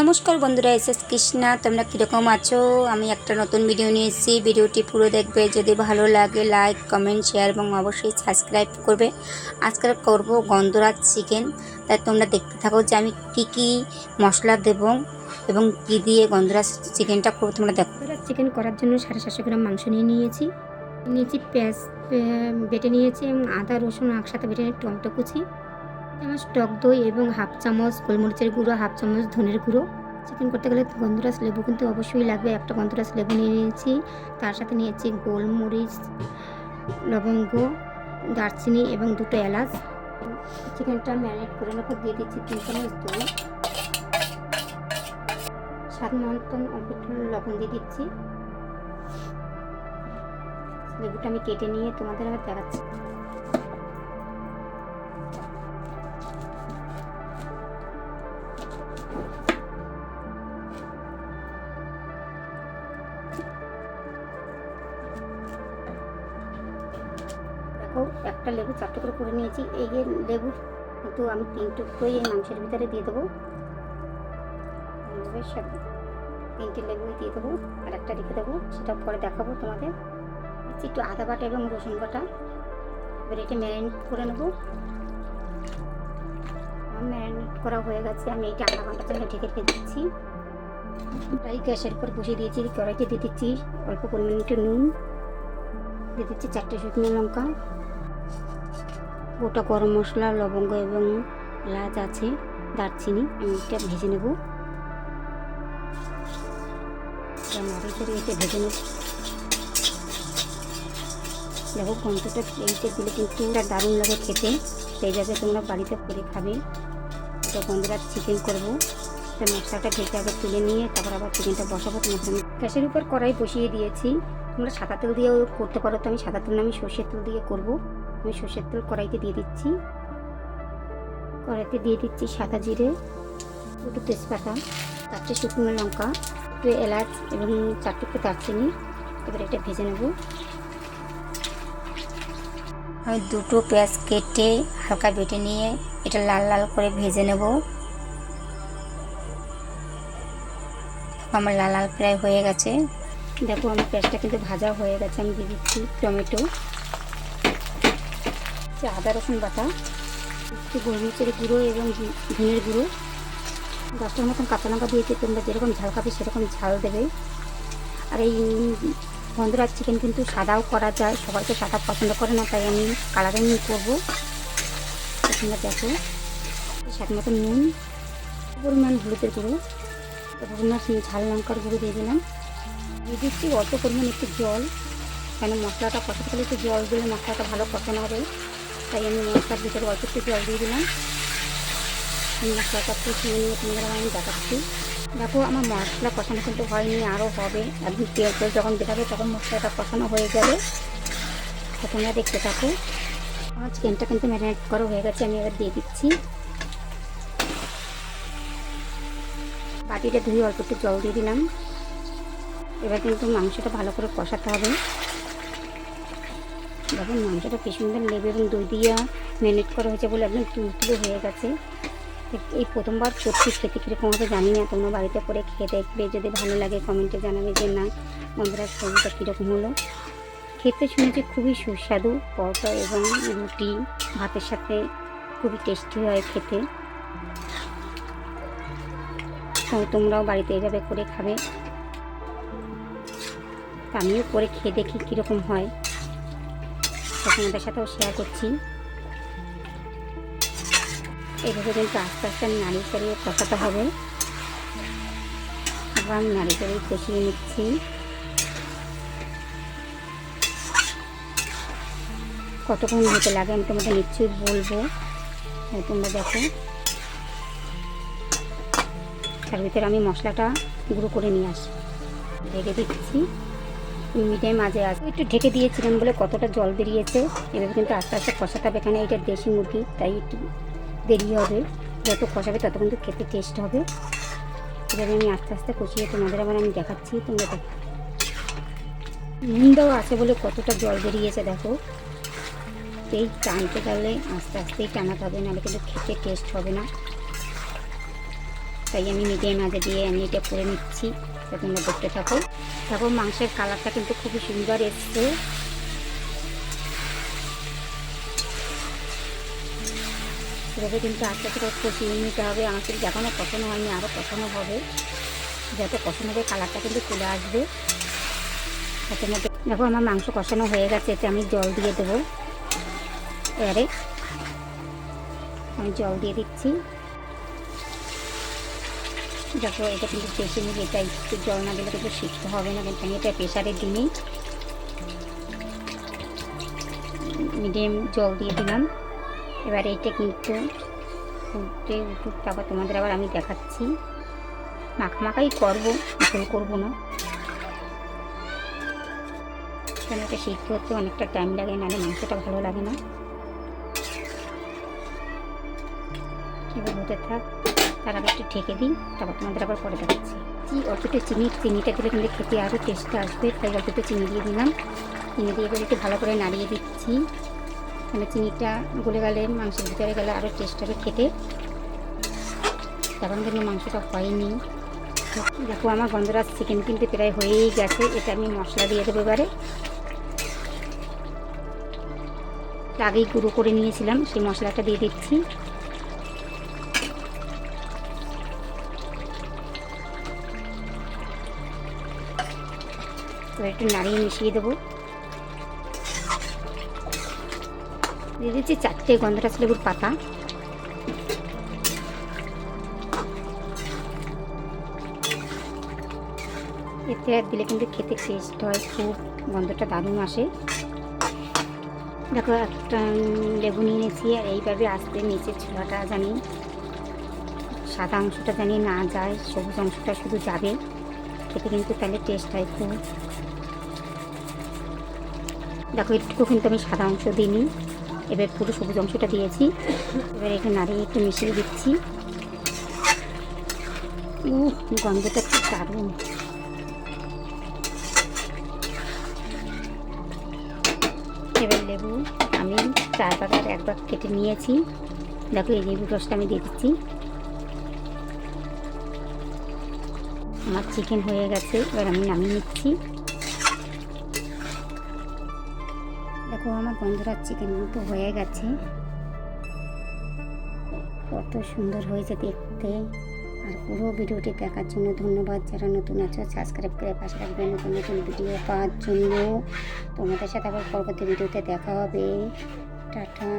নমস্কার বন্ধুরা, S S Krishna, তোমরা কীরকম আছো? আমি একটা নতুন ভিডিও নিয়ে এসেছি। ভিডিওটি পুরো দেখবে। যদি ভালো লাগে লাইক কমেন্ট শেয়ার এবং অবশ্যই সাবস্ক্রাইব করবে। আজকে করব গন্ধরাজ চিকেন তাই তোমরা দেখতে থাকো যে আমি কি কি মশলা দেবো এবং কি দিয়ে গন্ধরাজ চিকেনটা করব। তোমরা দেখো। চিকেন করার জন্য সাড়ে সাতশো গ্রাম মাংস নিয়ে নিয়েছি। নিয়েছি পেঁয়াজ বেটে নিয়েছি এবং আদা, রসুন একসাথে বেটে টমেটো কুচি। চামচ টক দই এবং হাফ চামচ গোলমরিচের গুঁড়ো, হাফ চামচ ধনের গুঁড়ো। চিকেন করতে গেলে গন্ধরাজ লেবু কিন্তু অবশ্যই লাগবে। একটা গন্ধরাজ লেবু নিয়ে নিয়েছি। তার সাথে নিয়েছি গোলমরিচ, লবঙ্গ, দারচিনি এবং দুটো এলাচ। চিকেনটা ম্যারিনেট করে নেব। দিয়ে দিচ্ছি তিন চামচ দই। স্বাদ মতন অল্প একটু লবণ দিয়ে দিচ্ছি। লেবুটা আমি কেটে নিয়ে তোমাদের আবার দেখাচ্ছি। একটা লেবু চারটে করে করে নিয়েছি। এই যে লেবু কিন্তু আমি তিন টুকরোই এই মাংসের ভিতরে দিয়ে দেবো। তিনটে লেবুই দিয়ে দেবো আর একটা রেখে দেবো, সেটা পরে দেখাবো তোমাদের। একটু আদা বাটা এবং রসুন বাটা। এবার এটা ম্যারিনেট করে নেব। ম্যারিনেট করা হয়ে গেছে, আমি এইটা আধা ঘণ্টা জন্য ঢেকে রেখে দিচ্ছি। তাই গ্যাসের উপর বসিয়ে দিয়েছি, কড়াইতে দিয়ে দিচ্ছি অল্প পরিমাণে একটু নুন। দিয়ে দিচ্ছি চারটে শুকনো লঙ্কা। গোটা গরম মশলা, লবঙ্গ এবং লাচ আছে, দারচিনি আমি এটা ভেজে নেব। এটা ভেজে নেব। দেখো গন্ধটা এইটা দিলে কিন্তু দারুণ লাগে খেতে। সেইভাবে তোমরা বাড়িতে করে খাবে। এটা গন্ধটা চিকেন করব। তো মশলাটা ঢেকে আগে তুলে নিয়ে তারপর আবার চিকেনটা বসাবো তোমার গ্যাসের উপর কড়াই বসিয়ে দিয়েছি। তোমরা সাদা তেল দিয়েও করতে পারো, তো আমি সাদা তেল আমি সর্ষের তেল দিয়ে করব। আমি সর্ষের তেল কড়াইতে দিয়ে দিচ্ছি। কড়াইতে দিয়ে দিচ্ছি সাদা জিরে, দুটো তেজপাতা, চারটে শুকনো লঙ্কা একটু এলাচ এবং চারটে একটু দারচিনি। এবার এটা ভেজে নেব। আমি দুটো পেঁয়াজ কেটে হালকা বেটে নিয়ে এটা লাল লাল করে ভেজে নেব। আমার লাল লাল প্রায় হয়ে গেছে। দেখো, আমার পেঁয়াজটা কিন্তু ভাজা হয়ে গেছে, আমি দিয়ে দিচ্ছি টমেটো। হচ্ছে আদা, রসুন বাটা, একটু গোলমরিচের গুঁড়ো এবং ধনের গুঁড়ো। দশটার মতন কাঁচা লঙ্কা দিয়েছি তোমরা যেরকম ঝাল খাবে, সেরকম ঝাল দেবে। আর এই গন্ধরাজ চিকেন কিন্তু সাদাও করা যায়, সবাই তো সাদা পছন্দ করে না, তাই আমি কালারিং করব। তোমরা দেখো, স্বাদ মতন নুন, পরিমাণ হলুদের গুঁড়ো। পরিমাণ ঝাল লঙ্কার গুঁড়ো দিয়ে দিলাম। দিয়ে দিচ্ছি অল্প পরিমাণ একটু জল, কেন মশলাটা কষাতে গেলে একটু জল দিলে মশলাটা ভালো কষানো হবে। তাই আমি মশলার ভিতরে অল্প একটু জল দিয়ে দিলাম। মশলাটা কষিয়ে নিয়ে তোমাদের আমি দেখাচ্ছি। দেখো, আমার মশলা কষানো কিন্তু হয়নি আরও হবে। একদিন তেল তেল যখন বেরাবে তখন মশলাটা কষানো হয়ে যাবে। তো তোমরা দেখতে থাকো। আমার চিকেনটা কিন্তু ম্যারিনেট করা হয়ে গেছে, আমি এবার দিয়ে দিচ্ছি। বাটিটা ধুয়ে অল্প একটু জল দিয়ে দিলাম। এবার কিন্তু মাংসটা ভালো করে কষাতে হবে। দেখুন, মাংসটা কি সুন্দর লেবে এবং দই দিয়ে ম্যারিনেট করা হয়েছে বলে একদম তুলতুলো হয়ে গেছে। এই প্রথমবার করছি খেতে কীরকম হবে জানি না, তোমরা বাড়িতে করে খেয়ে দেখবে। যদি ভালো লাগে কমেন্টে জানাবে যে না, বন্ধুরা, সবজিটা কীরকম হলো? খেতে শুনেছি খুবই সুস্বাদু পরোটা এবং রুটি, ভাতের সাথে খুবই টেস্টি হয় খেতে। তোমরাও বাড়িতে এইভাবে করে খাবে। আমিও করে খেয়ে দেখি কীরকম হয়। তো তোমাদের সাথেও শেয়ার করছি। এভাবে কিন্তু আস্তে আস্তে আমি নাড়িয়ে চাড়িয়ে কষাতে হবে। আবার নাড়িয়ে চাড়িয়ে কষিয়ে নিচ্ছি। কতক্ষণ হতে লাগে আমি তোমাদের নিশ্চয়ই বলব। তোমরা দেখো। তার ভিতরে আমি মশলাটা গুঁড়ো করে নিয়ে আসি। ঢেকে দিচ্ছি। মিডিয়াম মাঝে আছে। একটু ঢেকে দিয়েছিলাম বলে কতটা জল বেরিয়েছে, এভাবে কিন্তু আস্তে আস্তে কষাতে হবে। এখানে এটা দেশি মুরগি, তাই একটু দেরি হবে। যত কষাবে তত কিন্তু খেতে টেস্ট হবে। এভাবে আমি আস্তে আস্তে কষিয়ে তোমাদের আবার আমি দেখাচ্ছি, তোমরা দেখো। নুন দেওয়া আছে বলে কতটা জল বেরিয়েছে, দেখো। এই টানতে গেলে আস্তে আস্তেই টানাতে হবে, নাহলে কিন্তু খেতে টেস্ট হবে না। তাই আমি মিডিয়াম আজে দিয়ে আমি এটা করে নিচ্ছি। তো তোমরা দেখতে থাকো। দেখো, মাংসের কালারটা কিন্তু খুবই সুন্দর এসছে। এভাবে কিন্তু আস্তে আস্তে কষিয়ে নিতে হবে। আমার কিন্তু এখনও কষানো হয়নি আরও কষানো হবে। যাতে কষানো হবে কালারটা কিন্তু চলে আসবে। তাতে মধ্যে দেখো, আমার মাংস কষানো হয়ে গেছে। এতে আমি জল দিয়ে দেবো। এবারে আমি জল দিয়ে দিচ্ছি। দেখো এটা কিন্তু বেশি নিয়ে এটা একটু জল না দিলে কিন্তু শিখতে হবে না কিন্তু আমি এটা প্রেশারে দিনই। মিডিয়াম জল দিয়ে দিলাম। এবার এইটা কিন্তু ফুটে উঠুক, তারপর তোমাদের আবার আমি দেখাচ্ছি। মাখামাখাই করব ভুল করব না। কারণ এটা সিদ্ধ হতে অনেকটা টাইম লাগে, নাহলে মাংসটা ভালো লাগে না। এবার হতে থাক। তার আগে একটু ঢেকে দিই তারপর তোমাদের আবার পরে দেখাচ্ছি। চি অল্প একটু চিনি, চিনিটা দিলে কিন্তু খেতে আরও টেস্ট আসবে, তাই অল্প একটু চিনি দিয়ে দিলাম। চিনি দিয়ে একটু ভালো করে নাড়িয়ে দিচ্ছি। মানে চিনিটা গলে গেলে, মাংসের ভিতরে গেলে আরও টেস্ট হবে খেতে। তখন কিন্তু মাংসটা হয়নি। দেখো, আমার গন্ধরাজ চিকেন কিন্তু প্রায় হয়েই গেছে, এটা আমি মশলা দিয়ে দেবো এবারে। আগেই গুঁড়ো করে নিয়েছিলাম, সেই মশলাটা দিয়ে দিচ্ছি। একটু নাড়িয়ে মিশিয়ে দেবো। দিয়ে দিচ্ছি চারটে গন্ধরাজ লেবুর পাতা। এতে দিলে কিন্তু খেতে টেস্ট হয়, খুব গন্ধটা দারুণ আসে। দেখো, একটা লেবু নিয়ে নিয়েছি আর এইভাবে আস্তে নিচের ছোলাটা জানি সাদা অংশটা জানি না যায়, সবুজ অংশটা শুধু যাবে। খেতে কিন্তু তাহলে টেস্ট হয় খুব। দেখো একটু কিন্তু আমি সাদা অংশ দিইনি। এবার পুরো সবুজ অংশটা দিয়েছি। এবার একটু নাড়িয়ে একটু মিশিয়ে দিচ্ছি। উহ, গন্ধটা খুব দারুণ। এবার লেবু আমি চার ভাগের এক ভাগ কেটে নিয়েছি। দেখো এই লেবুর রসটা আমি দিয়ে দিচ্ছি। আমার চিকেন হয়ে গেছে এবার আমি নামিয়ে নিচ্ছি। দেখো, আমার বন্ধুরা চিকেন মতো হয়ে গেছে। কত সুন্দর হয়েছে দেখতে। আর পুরো ভিডিওটি দেখার জন্য ধন্যবাদ। যারা নতুন আছো সাবস্ক্রাইব করে পাশে রাখবে নতুন নতুন ভিডিও পাওয়ার জন্য। তোমাদের সাথে আবার পরবর্তী ভিডিওতে দেখা হবে। টাটা।